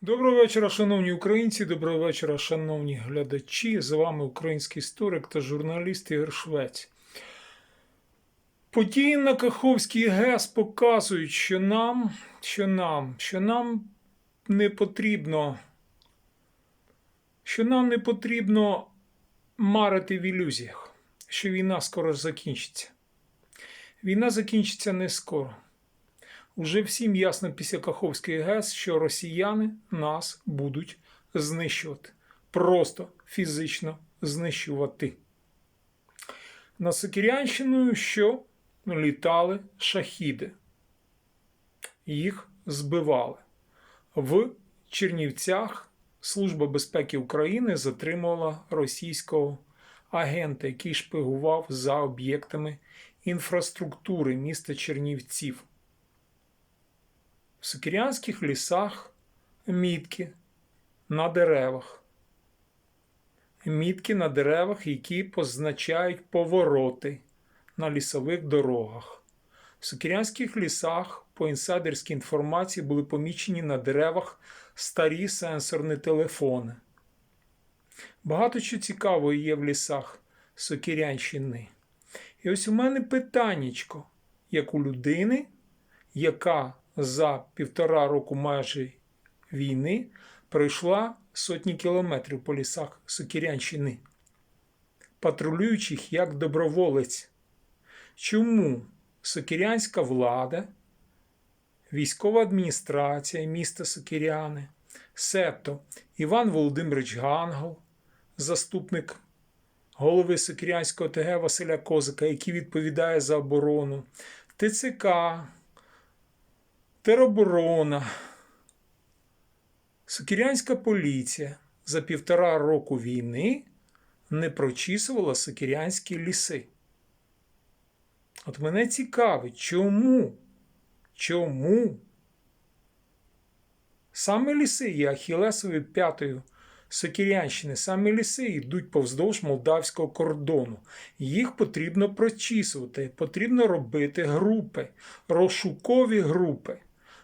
Доброго вечора, шановні українці, доброго вечора, шановні глядачі. З вами український історик та журналіст Ігор Швець. Події на Каховській ГЕС показують, що нам, що нам, що нам не потрібно, що нам не потрібно марити в ілюзіях, що війна скоро закінчиться. Війна закінчиться не скоро. Уже всім ясно після Каховської ГЕС, що росіяни нас будуть знищувати. Просто фізично знищувати. На Сокирянщиною що літали шахіди. Їх збивали. В Чернівцях Служба безпеки України затримувала російського агента, який шпигував за об'єктами інфраструктури міста Чернівців. В сокирянських лісах мітки на деревах. Мітки на деревах, які позначають повороти на лісових дорогах. В сокирянських лісах, по інсайдерській інформації, були помічені на деревах старі сенсорні телефони. Багато що цікавого є в лісах Сокирянщини. І ось у мене питаннячко, як у людини, яка за півтора року майже війни пройшла сотні кілометрів по лісах Сокирянщини, патрулюючих як доброволець. Чому сокирянська влада, військова адміністрація міста Сокиряни, себто Іван Володимирович Гангол, заступник голови Сокирянського ТГ Василя Козика, який відповідає за оборону, ТЦК, тероборона, Сокирянська поліція за півтора року війни не прочісувала сокирянські ліси. От мене цікавить, чому? Чому? Саме ліси є Ахілесовою п'ятою Сокирянщини, саме ліси йдуть повздовж молдавського кордону. Їх потрібно прочісувати, потрібно робити групи, розшукові групи.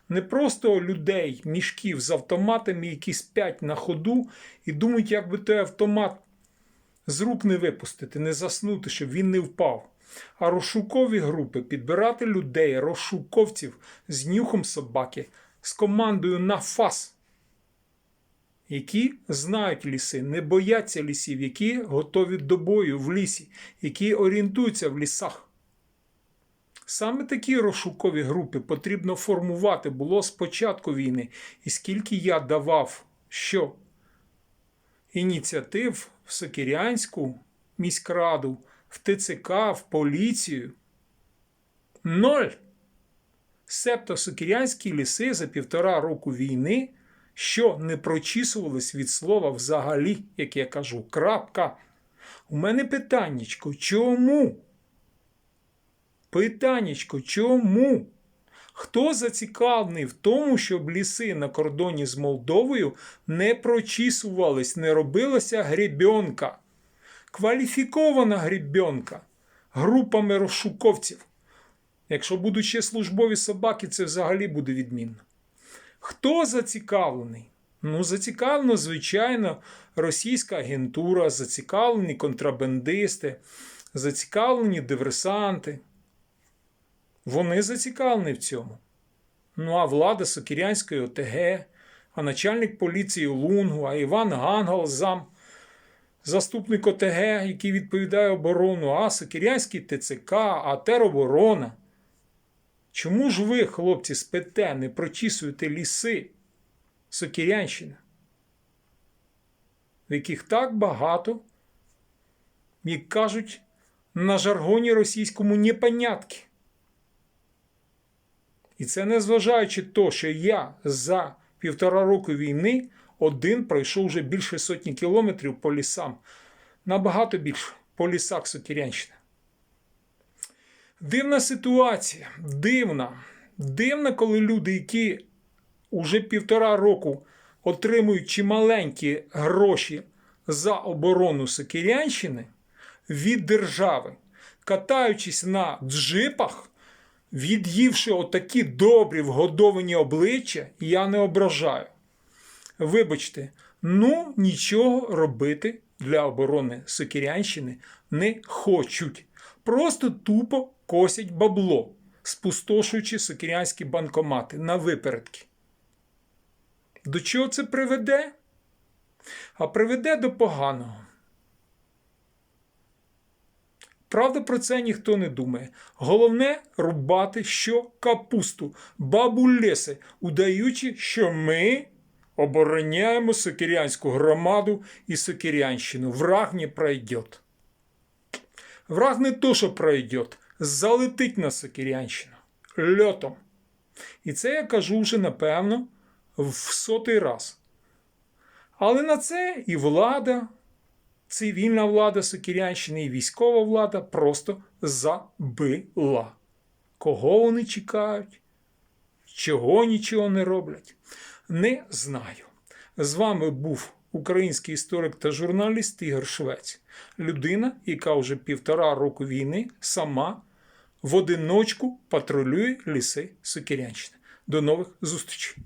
Не просто людей, мішків з автоматами, які спять на ходу і думають, як би той автомат з рук не випустити, не заснути, щоб він не впав. А розшукові групи підбирати людей, розшуковців з нюхом собаки, з командою на фас, які знають ліси, не бояться лісів, які готові до бою в лісі, які орієнтуються в лісах. Саме такі розшукові групи потрібно формувати було з початку війни. І скільки я давав що ініціатив в Сокирянську міськраду, в ТЦК, в поліцію. Ноль. Себто Сокирянські ліси за півтора року війни, що не прочісувались від слова взагалі, як я кажу, крапка. У мене питаннячко, чому? Питаннячко, чому? Хто зацікавлений в тому, щоб ліси на кордоні з Молдовою не прочісувались, не робилася гребенка? Кваліфікована гребенка групами розшуковців. Якщо будуть ще службові собаки, це взагалі буде відмінно. Хто зацікавлений? Ну, зацікавлено, звичайно, російська агентура, зацікавлені контрабандисти, зацікавлені диверсанти. Вони зацікавлені в цьому. Ну а влада Сокирянської ОТГ, а начальник поліції Лунгу, а Іван Гангал, зам, заступник ОТГ, який відповідає оборону, а Сокирянський ТЦК, а тероборона. Чому ж ви, хлопці, спите, не прочісуєте ліси Сокирянщини, в яких так багато, як кажуть, на жаргоні російському непонятки? І це не зважаючи то, що я за півтора року війни один пройшов вже більше сотні кілометрів по лісам. Набагато більше по лісах Сокирянщини. Дивна ситуація. Дивна. Дивна, коли люди, які уже півтора року отримують чималенькі гроші за оборону Сокирянщини від держави, катаючись на джипах від'ївши отакі добрі вгодовані обличчя, я не ображаю. Вибачте, ну нічого робити для оборони Сокирянщини не хочуть. Просто тупо косять бабло, спустошуючи сокирянські банкомати на випередки. До чого це приведе? А приведе до поганого. Правда, про це ніхто не думає. Головне рубати що капусту, бабу леси, удаючи, що ми обороняємо Сокирянську громаду і Сокирянщину. Враг не пройде. Враг не то, що пройде, залетить на Сокирянщину льотом. І це я кажу вже, напевно, в сотий раз. Але на це і влада, цивільна влада Сокирянщини, і військова влада просто забила. Кого вони чекають? Чого нічого не роблять? Не знаю. З вами був український історик та журналіст Ігор Швець. Людина, яка вже півтора року війни сама в одиночку патрулює ліси Сокирянщини. До нових зустрічей!